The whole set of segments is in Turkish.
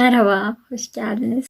Merhaba, hoş geldiniz.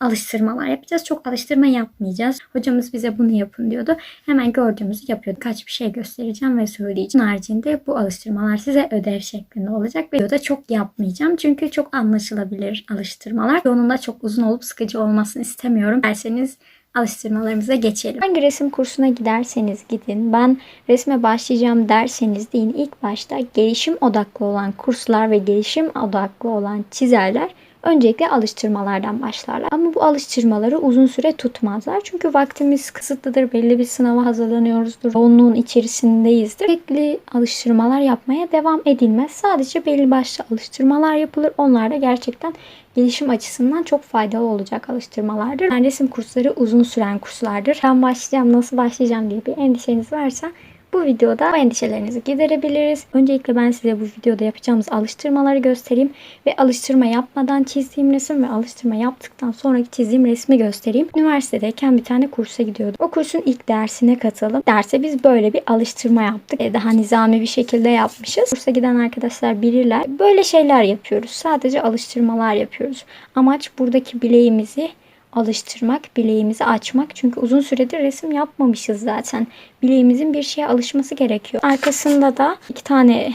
Alıştırmalar yapacağız. Çok alıştırma yapmayacağız. Hocamız bize bunu yapın diyordu. Hemen gördüğümüzü yapıyorduk. Kaç bir şey göstereceğim ve söyleyeceğim. Haricinde bu alıştırmalar size ödev şeklinde olacak. Ve videoda çok yapmayacağım. Çünkü çok anlaşılabilir alıştırmalar. Onun da çok uzun olup sıkıcı olmasını istemiyorum. Derseniz alıştırmalarımıza geçelim. Hangi resim kursuna giderseniz gidin. Ben resme başlayacağım derseniz deyin. İlk başta gelişim odaklı olan kurslar ve gelişim odaklı olan çizerler öncelikle alıştırmalardan başlarlar. Ama bu alıştırmaları uzun süre tutmazlar. Çünkü vaktimiz kısıtlıdır. Belli bir sınava hazırlanıyoruzdur. Yoğunluğun içerisindeyizdir. Sürekli alıştırmalar yapmaya devam edilmez. Sadece belli başlı alıştırmalar yapılır. Onlar da gerçekten gelişim açısından çok faydalı olacak alıştırmalardır. Yani resim kursları uzun süren kurslardır. Ben başlayacağım, nasıl başlayacağım diye bir endişeniz varsa bu videoda bu endişelerinizi giderebiliriz. Öncelikle ben size bu videoda yapacağımız alıştırmaları göstereyim ve alıştırma yapmadan çizdiğim resim ve alıştırma yaptıktan sonraki çizdiğim resmi göstereyim. Üniversitedeyken bir tane kursa gidiyordum. O kursun ilk dersine katılım. Derse biz böyle bir alıştırma yaptık. E, Daha nizami bir şekilde yapmışız. Kursa giden arkadaşlar bilirler. Böyle şeyler yapıyoruz. Sadece alıştırmalar yapıyoruz. Amaç buradaki bileğimizi alıştırmak, bileğimizi açmak. Çünkü uzun süredir resim yapmamışız zaten. Bileğimizin bir şeye alışması gerekiyor. Arkasında da iki tane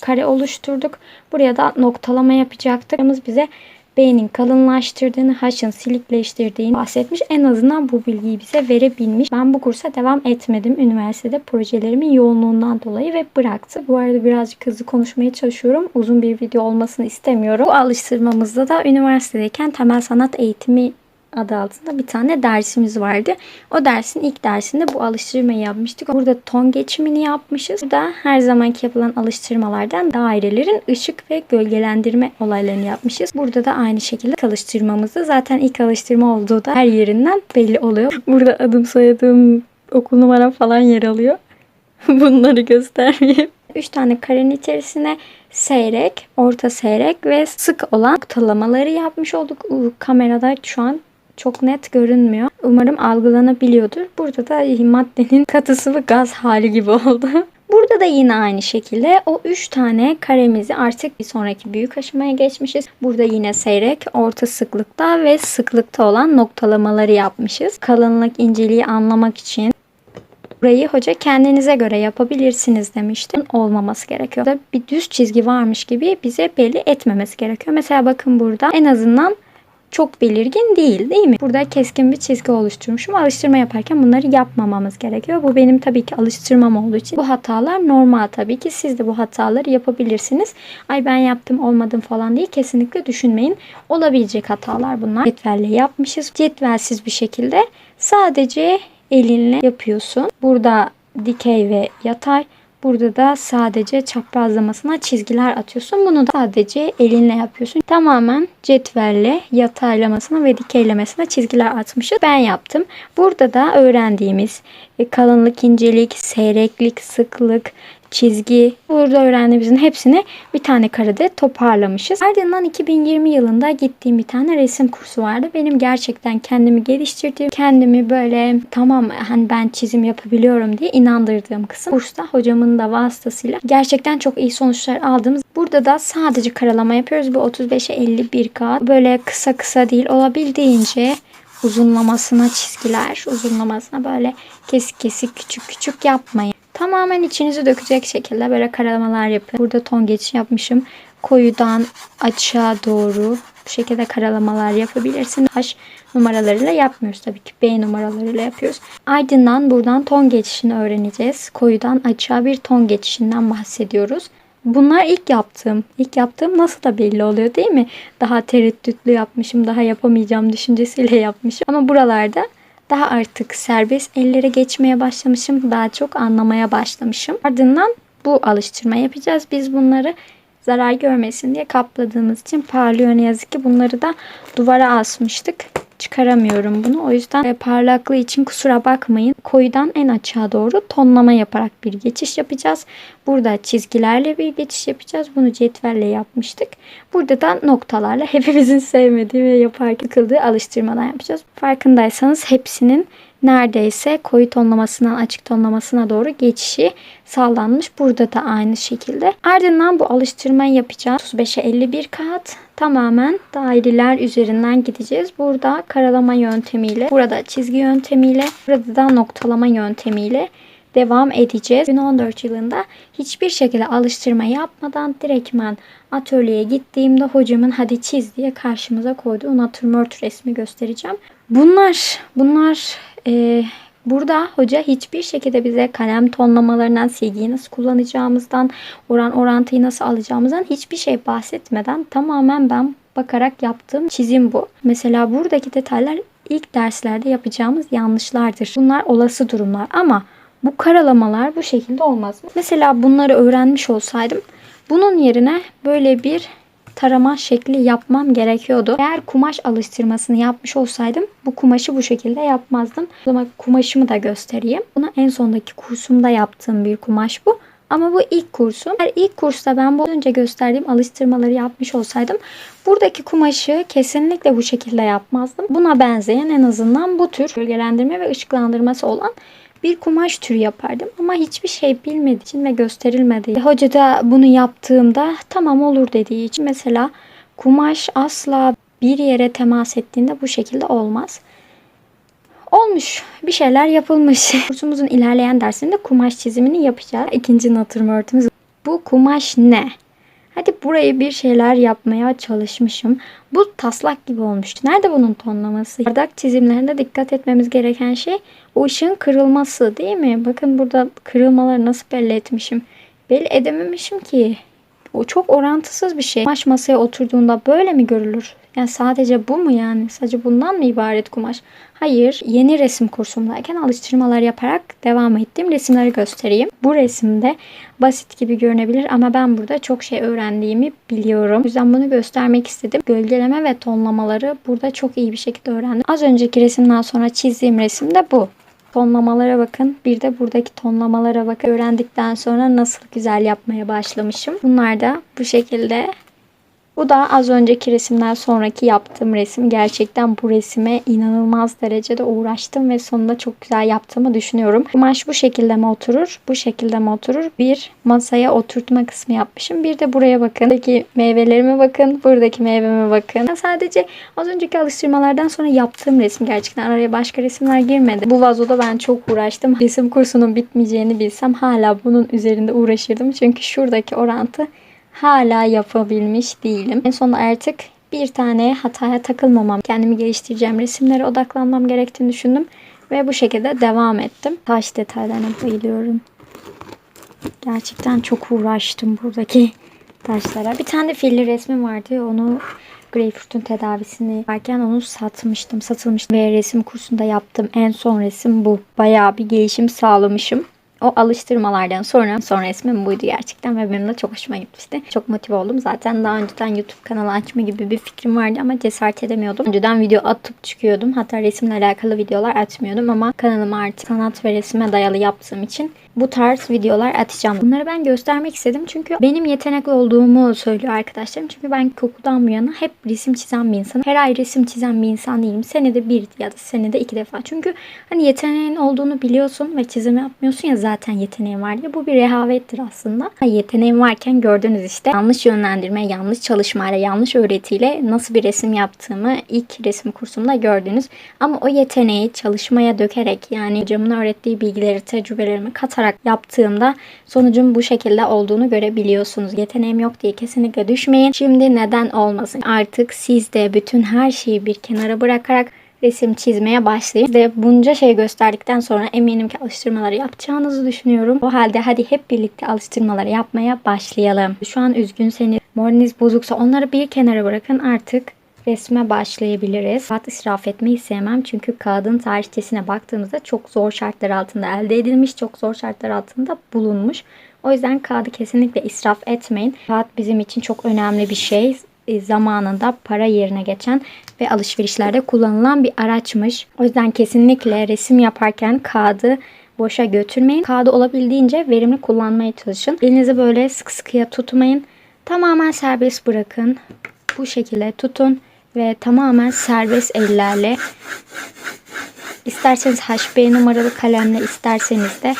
kare oluşturduk. Buraya da noktalama yapacaktık. Hocamız bize B'nin kalınlaştırdığını, H'ın silikleştirdiğini bahsetmiş. En azından bu bilgiyi bize verebilmiş. Ben bu kursa devam etmedim üniversitede projelerimin yoğunluğundan dolayı ve bıraktı. Bu arada birazcık hızlı konuşmaya çalışıyorum. Uzun bir video olmasını istemiyorum. Bu alıştırmamızda da üniversitedeyken temel sanat eğitimi adı altında bir tane dersimiz vardı. O dersin ilk dersinde bu alıştırmayı yapmıştık. Burada ton geçimini yapmışız. Burada her zamanki yapılan alıştırmalardan dairelerin ışık ve gölgelendirme olaylarını yapmışız. Burada da aynı şekilde alıştırmamızda zaten ilk alıştırma olduğu da her yerinden belli oluyor. Burada adım soyadım okul numaram falan yer alıyor. Bunları göstermeyeyim. 3 tane karenin içerisine seyrek, orta seyrek ve sık olan noktalamaları yapmış olduk. Uu, Kamerada şu an çok net görünmüyor. Umarım algılanabiliyordur. Burada da maddenin katı sıvı gaz hali gibi oldu. Burada da yine aynı şekilde o 3 tane karemizi artık bir sonraki büyük aşamaya geçmişiz. Burada yine seyrek, orta sıklıkta ve sıklıkta olan noktalamaları yapmışız. Kalınlık, inceliği anlamak için Burayı hoca kendinize göre yapabilirsiniz demişti. Olmaması gerekiyor. Bir düz çizgi varmış gibi bize belli etmemesi gerekiyor. Mesela bakın burada en azından çok belirgin değil değil mi? Burada keskin bir çizgi oluşturmuşum. Alıştırma yaparken bunları yapmamamız gerekiyor. Bu benim tabii ki alıştırmam olduğu için bu hatalar normal tabii ki. Siz de bu hataları yapabilirsiniz. Ay ben yaptım olmadım falan diye kesinlikle düşünmeyin. Olabilecek hatalar bunlar. Cetvelle yapmışız. Cetvelsiz bir şekilde sadece elinle yapıyorsun. Burada dikey ve yatay. Burada da sadece çaprazlamasına çizgiler atıyorsun. Bunu da sadece elinle yapıyorsun. Tamamen cetvelle yataylamasına ve dikeylemesine çizgiler atmışız. Ben yaptım. Burada da öğrendiğimiz e, kalınlık, incelik, seyreklik, sıklık, çizgi. Burada öğrendiğimizin hepsini bir tane karede toparlamışız. Ardından 2020 yılında gittiğim bir tane resim kursu vardı. Benim gerçekten kendimi geliştirdiğim, kendimi böyle tamam hani ben çizim yapabiliyorum diye inandırdığım kısım. Kursta hocamın da vasıtasıyla gerçekten çok iyi sonuçlar aldığımız. Burada da sadece karalama yapıyoruz. Bu 35'e 51 kat. Böyle kısa kısa değil olabildiğince uzunlamasına çizgiler, uzunlamasına böyle kesik kesik küçük küçük yapmayın. Tamamen içinizi dökecek şekilde böyle karalamalar yapın. Burada ton geçiş yapmışım. Koyudan açığa doğru bu şekilde karalamalar yapabilirsiniz. H numaralarıyla yapmıyoruz tabii ki. B numaralarıyla yapıyoruz. Ardından buradan ton geçişini öğreneceğiz. Koyudan açığa bir ton geçişinden bahsediyoruz. Bunlar ilk yaptığım. İlk yaptığım nasıl da belli oluyor değil mi? Daha tereddütlü yapmışım, daha yapamayacağım düşüncesiyle yapmışım. Ama buralarda daha artık serbest ellere geçmeye başlamışım. Daha çok anlamaya başlamışım. Ardından bu alıştırma yapacağız. Biz bunları zarar görmesin diye kapladığımız için parlıyor ne yazık ki. Bunları da duvara asmıştık. Çıkaramıyorum bunu. O yüzden e, parlaklığı için kusura bakmayın. Koyudan en açığa doğru tonlama yaparak bir geçiş yapacağız. Burada çizgilerle bir geçiş yapacağız. Bunu cetvelle yapmıştık. Burada da noktalarla hepimizin sevmediği ve yaparken kıldığı alıştırmadan yapacağız. Farkındaysanız hepsinin neredeyse koyu tonlamasından açık tonlamasına doğru geçişi sağlanmış. Burada da aynı şekilde. Ardından bu alıştırmayı yapacağız. 35'e 51 kat tamamen daireler üzerinden gideceğiz. Burada karalama yöntemiyle, burada çizgi yöntemiyle, burada da noktalama yöntemiyle devam edeceğiz. 2014 yılında hiçbir şekilde alıştırma yapmadan direktmen atölyeye gittiğimde hocamın hadi çiz diye karşımıza koyduğu natürmort resmi göstereceğim. Bunlar, bunlar e, burada hoca hiçbir şekilde bize kalem tonlamalarından, silgiyi nasıl kullanacağımızdan, oran orantıyı nasıl alacağımızdan hiçbir şey bahsetmeden tamamen ben bakarak yaptığım çizim bu. Mesela buradaki detaylar ilk derslerde yapacağımız yanlışlardır. Bunlar olası durumlar ama bu karalamalar bu şekilde olmaz. Mesela bunları öğrenmiş olsaydım bunun yerine böyle bir tarama şekli yapmam gerekiyordu. Eğer kumaş alıştırmasını yapmış olsaydım bu kumaşı bu şekilde yapmazdım. O zaman kumaşımı da göstereyim. Bunu en sondaki kursumda yaptığım bir kumaş bu. Ama bu ilk kursum. Eğer ilk kursta ben bu önce gösterdiğim alıştırmaları yapmış olsaydım buradaki kumaşı kesinlikle bu şekilde yapmazdım. Buna benzeyen en azından bu tür gölgelendirme ve ışıklandırması olan bir kumaş türü yapardım. Ama hiçbir şey bilmediği için ve gösterilmediği. Hoca da bunu yaptığımda tamam olur dediği için mesela kumaş asla bir yere temas ettiğinde bu şekilde olmaz. Olmuş. Bir şeyler yapılmış. Kursumuzun ilerleyen dersinde kumaş çizimini yapacağız. İkinci natürmörtümüz. Bu kumaş ne? Hadi burayı bir şeyler yapmaya çalışmışım. Bu taslak gibi olmuştu. Nerede bunun tonlaması? Bardak çizimlerinde dikkat etmemiz gereken şey o ışığın kırılması değil mi? Bakın burada kırılmaları nasıl belli etmişim. Belli edememişim ki. O çok orantısız bir şey. Kumaş masaya oturduğunda böyle mi görülür? Yani sadece bu mu yani? Sadece bundan mı ibaret kumaş? Hayır. Yeni resim kursumdayken alıştırmalar yaparak devam ettiğim resimleri göstereyim. Bu resimde basit gibi görünebilir ama ben burada çok şey öğrendiğimi biliyorum. O yüzden bunu göstermek istedim. Gölgeleme ve tonlamaları burada çok iyi bir şekilde öğrendim. Az önceki resimden sonra çizdiğim resim de bu tonlamalara bakın. Bir de buradaki tonlamalara bakın. Öğrendikten sonra nasıl güzel yapmaya başlamışım. Bunlar da bu şekilde bu da az önceki resimden sonraki yaptığım resim. Gerçekten bu resime inanılmaz derecede uğraştım ve sonunda çok güzel yaptığımı düşünüyorum. Kumaş bu şekilde mi oturur? Bu şekilde mi oturur? Bir masaya oturtma kısmı yapmışım. Bir de buraya bakın. Buradaki meyvelerime bakın. Buradaki meyveme bakın. Sadece az önceki alıştırmalardan sonra yaptığım resim gerçekten. Araya başka resimler girmedi. Bu vazoda ben çok uğraştım. Resim kursunun bitmeyeceğini bilsem hala bunun üzerinde uğraşırdım. Çünkü şuradaki orantı hala yapabilmiş değilim. En son artık bir tane hataya takılmamam, kendimi geliştireceğim resimlere odaklanmam gerektiğini düşündüm ve bu şekilde devam ettim. Taş detaylarına bayılıyorum. Gerçekten çok uğraştım buradaki taşlara. Bir tane filli resmim vardı. Onu Greyfurt'un tedavisini varken onu satmıştım. Satılmıştı ve resim kursunda yaptığım en son resim bu. Bayağı bir gelişim sağlamışım. O alıştırmalardan sonra son resmim buydu gerçekten ve benim de çok hoşuma gitmişti. Çok motive oldum. Zaten daha önceden YouTube kanalı açma gibi bir fikrim vardı ama cesaret edemiyordum. Önceden video atıp çıkıyordum. Hatta resimle alakalı videolar atmıyordum ama kanalımı artık sanat ve resime dayalı yaptığım için bu tarz videolar atacağım. Bunları ben göstermek istedim çünkü benim yetenekli olduğumu söylüyor arkadaşlarım. Çünkü ben kokudan bu yana hep resim çizen bir insanım. Her ay resim çizen bir insan değilim. Senede bir ya da senede iki defa. Çünkü hani yeteneğin olduğunu biliyorsun ve çizim yapmıyorsun ya zaten yeteneğin var diye. Bu bir rehavettir aslında. Yeteneğim varken gördünüz işte yanlış yönlendirme, yanlış çalışmayla, yanlış öğretiyle nasıl bir resim yaptığımı ilk resim kursumda gördünüz. Ama o yeteneği çalışmaya dökerek yani hocamın öğrettiği bilgileri, tecrübelerimi katarak yaptığımda sonucun bu şekilde olduğunu görebiliyorsunuz. Yeteneğim yok diye kesinlikle düşmeyin. Şimdi neden olmasın? Artık siz de bütün her şeyi bir kenara bırakarak resim çizmeye başlayın. Ve bunca şey gösterdikten sonra eminim ki alıştırmaları yapacağınızı düşünüyorum. O halde hadi hep birlikte alıştırmaları yapmaya başlayalım. Şu an üzgünseniz, moraliniz bozuksa onları bir kenara bırakın artık resme başlayabiliriz. Kağıt israf etmeyi sevmem çünkü kağıdın tarihçesine baktığımızda çok zor şartlar altında elde edilmiş, çok zor şartlar altında bulunmuş. O yüzden kağıdı kesinlikle israf etmeyin. Kağıt bizim için çok önemli bir şey. E, zamanında para yerine geçen ve alışverişlerde kullanılan bir araçmış. O yüzden kesinlikle resim yaparken kağıdı boşa götürmeyin. Kağıdı olabildiğince verimli kullanmaya çalışın. Elinizi böyle sık sıkıya tutmayın. Tamamen serbest bırakın. Bu şekilde tutun ve tamamen serbest ellerle İsterseniz HB numaralı kalemle isterseniz de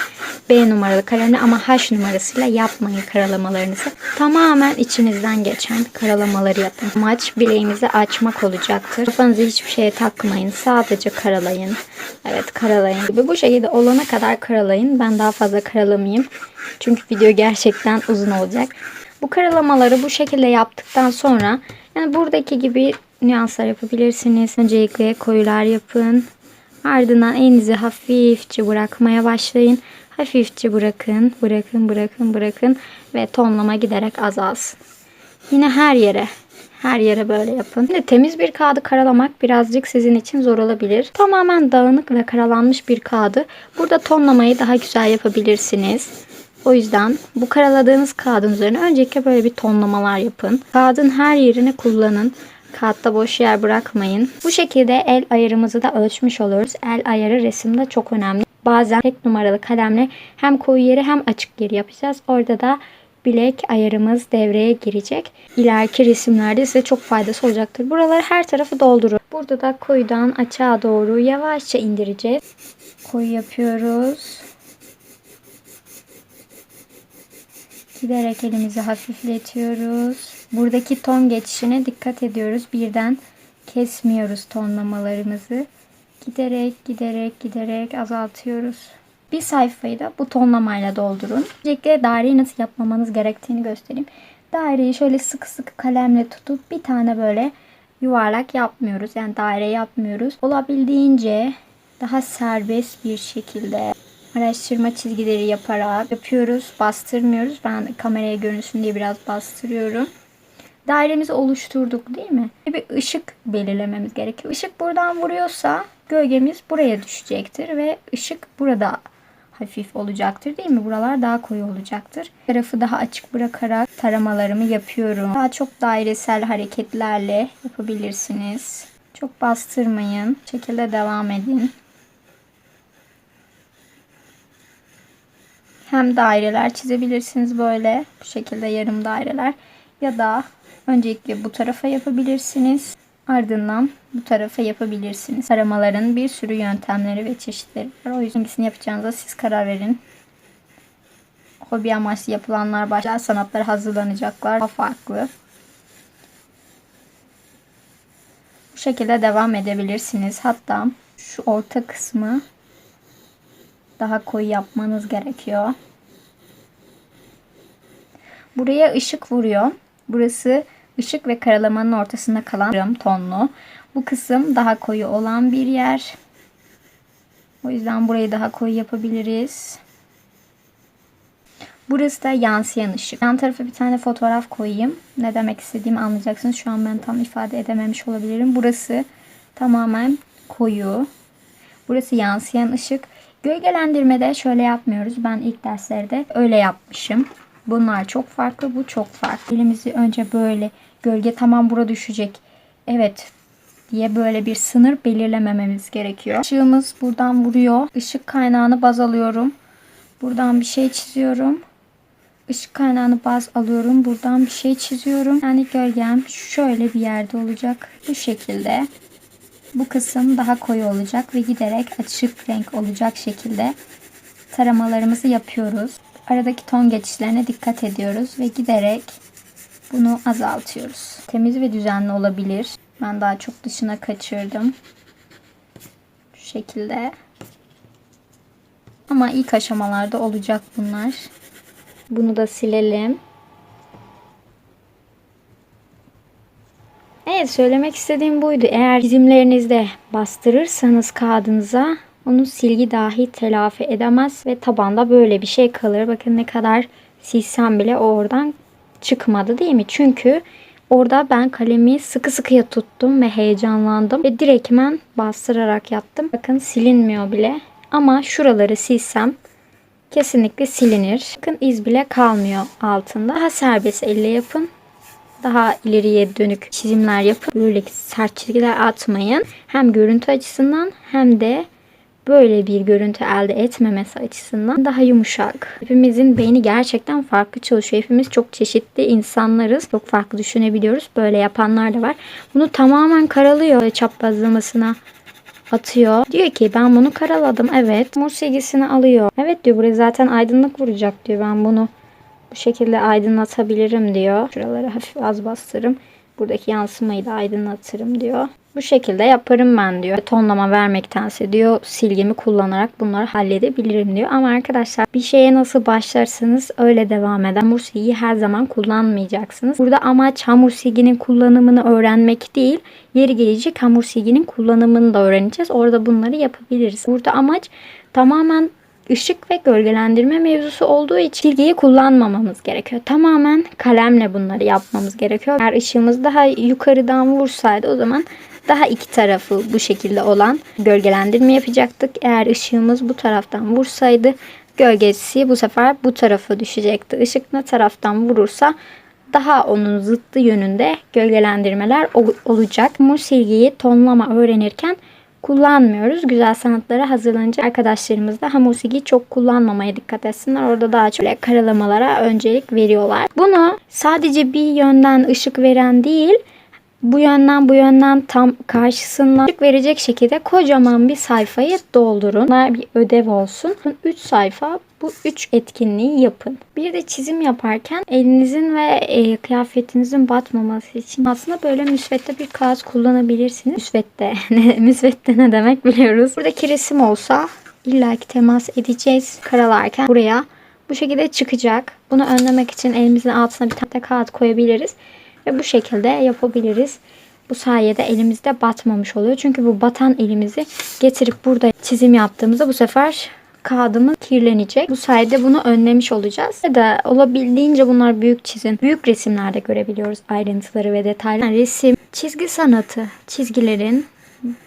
B numaralı kalemle ama H numarasıyla yapmayın karalamalarınızı. Tamamen içinizden geçen karalamaları yapın. Amaç bileğinizi açmak olacaktır. Kafanızı hiçbir şeye takmayın. Sadece karalayın. Evet karalayın gibi. Bu şekilde olana kadar karalayın. Ben daha fazla karalamayayım. Çünkü video gerçekten uzun olacak. Bu karalamaları bu şekilde yaptıktan sonra yani buradaki gibi nüanslar yapabilirsiniz. Öncelikle koyular yapın. Ardından elinizi hafifçe bırakmaya başlayın. Hafifçe bırakın, bırakın, bırakın, bırakın ve tonlama giderek azalsın. Yine her yere, her yere böyle yapın. Şimdi temiz bir kağıdı karalamak birazcık sizin için zor olabilir. Tamamen dağınık ve karalanmış bir kağıdı burada tonlamayı daha güzel yapabilirsiniz. O yüzden bu karaladığınız kağıdın üzerine öncelikle böyle bir tonlamalar yapın. Kağıdın her yerini kullanın. Kağıtta boş yer bırakmayın. Bu şekilde el ayarımızı da ölçmüş oluruz. El ayarı resimde çok önemli. Bazen tek numaralı kalemle hem koyu yeri hem açık yeri yapacağız. Orada da bilek ayarımız devreye girecek. İleriki resimlerde size çok faydası olacaktır. Buraları her tarafı doldurun. Burada da koyudan açığa doğru yavaşça indireceğiz. Koyu yapıyoruz. Giderek elimizi hafifletiyoruz. Buradaki ton geçişine dikkat ediyoruz. Birden kesmiyoruz tonlamalarımızı. Giderek giderek giderek azaltıyoruz. Bir sayfayı da bu tonlamayla doldurun. Öncelikle daireyi nasıl yapmamanız gerektiğini göstereyim. Daireyi şöyle sıkı sıkı kalemle tutup bir tane böyle yuvarlak yapmıyoruz. Yani daire yapmıyoruz. Olabildiğince daha serbest bir şekilde araştırma çizgileri yaparak yapıyoruz. Bastırmıyoruz. Ben kameraya görünsün diye biraz bastırıyorum. Dairemizi oluşturduk değil mi? Bir ışık belirlememiz gerekiyor. Işık buradan vuruyorsa gölgemiz buraya düşecektir ve ışık burada hafif olacaktır değil mi? Buralar daha koyu olacaktır. Tarafı daha açık bırakarak taramalarımı yapıyorum. Daha çok dairesel hareketlerle yapabilirsiniz. Çok bastırmayın. Bu şekilde devam edin. Hem daireler çizebilirsiniz böyle. Bu şekilde yarım daireler. Ya da öncelikle bu tarafa yapabilirsiniz. Ardından bu tarafa yapabilirsiniz. Taramaların bir sürü yöntemleri ve çeşitleri var. O yüzden hangisini yapacağınıza siz karar verin. Hobi amaçlı yapılanlar başka sanatlara hazırlanacaklar. Daha farklı. Bu şekilde devam edebilirsiniz. Hatta şu orta kısmı daha koyu yapmanız gerekiyor. Buraya ışık vuruyor. Burası ışık ve karalamanın ortasında kalan yarım tonlu. Bu kısım daha koyu olan bir yer. O yüzden burayı daha koyu yapabiliriz. Burası da yansıyan ışık. Yan tarafa bir tane fotoğraf koyayım. Ne demek istediğimi anlayacaksınız. Şu an ben tam ifade edememiş olabilirim. Burası tamamen koyu. Burası yansıyan ışık. Gölgelendirmede şöyle yapmıyoruz. Ben ilk derslerde öyle yapmışım. Bunlar çok farklı. Bu çok farklı. Elimizi önce böyle gölge tamam bura düşecek. Evet diye böyle bir sınır belirlemememiz gerekiyor. Işığımız buradan vuruyor. Işık kaynağını baz alıyorum. Buradan bir şey çiziyorum. Işık kaynağını baz alıyorum. Buradan bir şey çiziyorum. Yani gölgem şöyle bir yerde olacak. Bu şekilde. Bu kısım daha koyu olacak ve giderek açık renk olacak şekilde taramalarımızı yapıyoruz. Aradaki ton geçişlerine dikkat ediyoruz ve giderek bunu azaltıyoruz. Temiz ve düzenli olabilir. Ben daha çok dışına kaçırdım. Şu şekilde. Ama ilk aşamalarda olacak bunlar. Bunu da silelim. Evet söylemek istediğim buydu. Eğer çizimlerinizde bastırırsanız kağıdınıza onu silgi dahi telafi edemez ve tabanda böyle bir şey kalır. Bakın ne kadar silsem bile o oradan çıkmadı değil mi? Çünkü orada ben kalemi sıkı sıkıya tuttum ve heyecanlandım ve direktmen bastırarak yaptım. Bakın silinmiyor bile. Ama şuraları silsem kesinlikle silinir. Bakın iz bile kalmıyor altında. Daha serbest elle yapın daha ileriye dönük çizimler yapın. Böyle sert çizgiler atmayın. Hem görüntü açısından hem de böyle bir görüntü elde etmemesi açısından daha yumuşak. Hepimizin beyni gerçekten farklı çalışıyor. Hepimiz çok çeşitli insanlarız. Çok farklı düşünebiliyoruz. Böyle yapanlar da var. Bunu tamamen karalıyor çaprazlamasına atıyor. Diyor ki ben bunu karaladım. Evet. Mor silgisini alıyor. Evet diyor buraya zaten aydınlık vuracak diyor. Ben bunu bu şekilde aydınlatabilirim diyor. Şuraları hafif az bastırırım. Buradaki yansımayı da aydınlatırım diyor. Bu şekilde yaparım ben diyor. Tonlama vermektense diyor silgimi kullanarak bunları halledebilirim diyor. Ama arkadaşlar bir şeye nasıl başlarsanız öyle devam eder. Hamur silgiyi her zaman kullanmayacaksınız. Burada amaç hamur silginin kullanımını öğrenmek değil. Yeri gelecek hamur silginin kullanımını da öğreneceğiz. Orada bunları yapabiliriz. Burada amaç tamamen ışık ve gölgelendirme mevzusu olduğu için silgiyi kullanmamamız gerekiyor. Tamamen kalemle bunları yapmamız gerekiyor. Eğer ışığımız daha yukarıdan vursaydı o zaman daha iki tarafı bu şekilde olan gölgelendirme yapacaktık. Eğer ışığımız bu taraftan vursaydı gölgesi bu sefer bu tarafa düşecekti. Işık ne taraftan vurursa daha onun zıttı yönünde gölgelendirmeler ol- olacak. Bu silgiyi tonlama öğrenirken kullanmıyoruz. Güzel sanatlara hazırlanınca arkadaşlarımız da hamur silgiyi çok kullanmamaya dikkat etsinler. Orada daha çok karalamalara öncelik veriyorlar. Bunu sadece bir yönden ışık veren değil, bu yönden bu yönden tam karşısından ışık verecek şekilde kocaman bir sayfayı doldurun. Bunlar bir ödev olsun. 3 sayfa bu 3 etkinliği yapın. Bir de çizim yaparken elinizin ve e, kıyafetinizin batmaması için aslında böyle müsvedde bir kağıt kullanabilirsiniz. Müsvedde. ne, müsvedde ne demek biliyoruz. Buradaki resim olsa illaki temas edeceğiz karalarken buraya bu şekilde çıkacak. Bunu önlemek için elimizin altına bir tane kağıt koyabiliriz. Ve bu şekilde yapabiliriz. Bu sayede elimizde batmamış oluyor. Çünkü bu batan elimizi getirip burada çizim yaptığımızda bu sefer kağıdımız kirlenecek. Bu sayede bunu önlemiş olacağız. Ya da olabildiğince bunlar büyük çizin. Büyük resimlerde görebiliyoruz ayrıntıları ve detayları. Resim, çizgi sanatı, çizgilerin,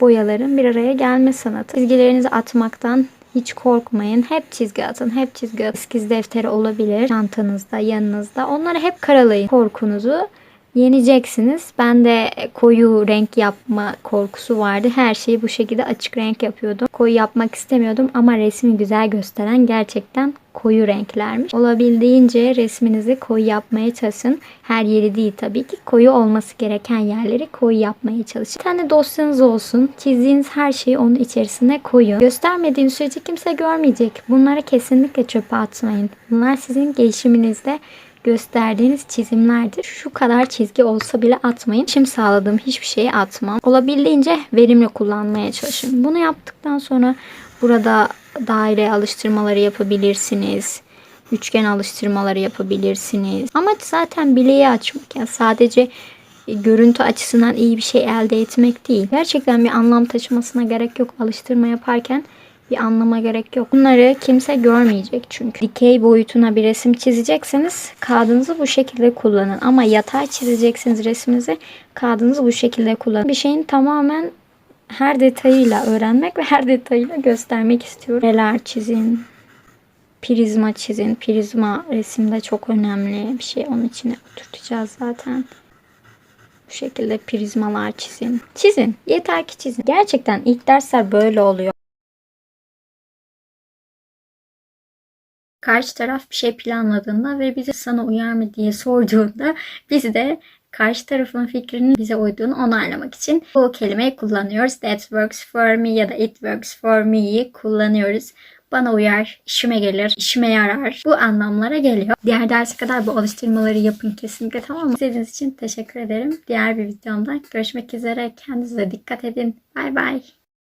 boyaların bir araya gelme sanatı. Çizgilerinizi atmaktan hiç korkmayın. Hep çizgi atın. Hep çizgi atın. Eskiz defteri olabilir. Çantanızda, yanınızda. Onları hep karalayın. Korkunuzu yeneceksiniz. Ben de koyu renk yapma korkusu vardı. Her şeyi bu şekilde açık renk yapıyordum. Koyu yapmak istemiyordum ama resmi güzel gösteren gerçekten koyu renklermiş. Olabildiğince resminizi koyu yapmaya çalışın. Her yeri değil tabii ki. Koyu olması gereken yerleri koyu yapmaya çalışın. Bir tane dosyanız olsun. Çizdiğiniz her şeyi onun içerisine koyun. Göstermediğiniz sürece kimse görmeyecek. Bunları kesinlikle çöpe atmayın. Bunlar sizin gelişiminizde gösterdiğiniz çizimlerdir. Şu kadar çizgi olsa bile atmayın. Şimdi sağladığım hiçbir şeyi atmam. Olabildiğince verimli kullanmaya çalışın. Bunu yaptıktan sonra burada daire alıştırmaları yapabilirsiniz. Üçgen alıştırmaları yapabilirsiniz. Amaç zaten bileği açmak. Yani sadece görüntü açısından iyi bir şey elde etmek değil. Gerçekten bir anlam taşımasına gerek yok. Alıştırma yaparken bir anlama gerek yok. Bunları kimse görmeyecek çünkü. Dikey boyutuna bir resim çizecekseniz kağıdınızı bu şekilde kullanın. Ama yatay çizeceksiniz resminizi kağıdınızı bu şekilde kullanın. Bir şeyin tamamen her detayıyla öğrenmek ve her detayıyla göstermek istiyorum. Neler çizin, prizma çizin. Prizma resimde çok önemli bir şey. Onun içine oturtacağız zaten. Bu şekilde prizmalar çizin. Çizin. Yeter ki çizin. Gerçekten ilk dersler böyle oluyor. Karşı taraf bir şey planladığında ve bize sana uyar mı diye sorduğunda biz de karşı tarafın fikrinin bize uyduğunu onaylamak için bu kelimeyi kullanıyoruz. That works for me ya da it works for me'yi kullanıyoruz. Bana uyar, işime gelir, işime yarar. Bu anlamlara geliyor. Diğer derse kadar bu alıştırmaları yapın kesinlikle tamam mı? İzlediğiniz için teşekkür ederim. Diğer bir videomda görüşmek üzere. Kendinize dikkat edin. Bay bay.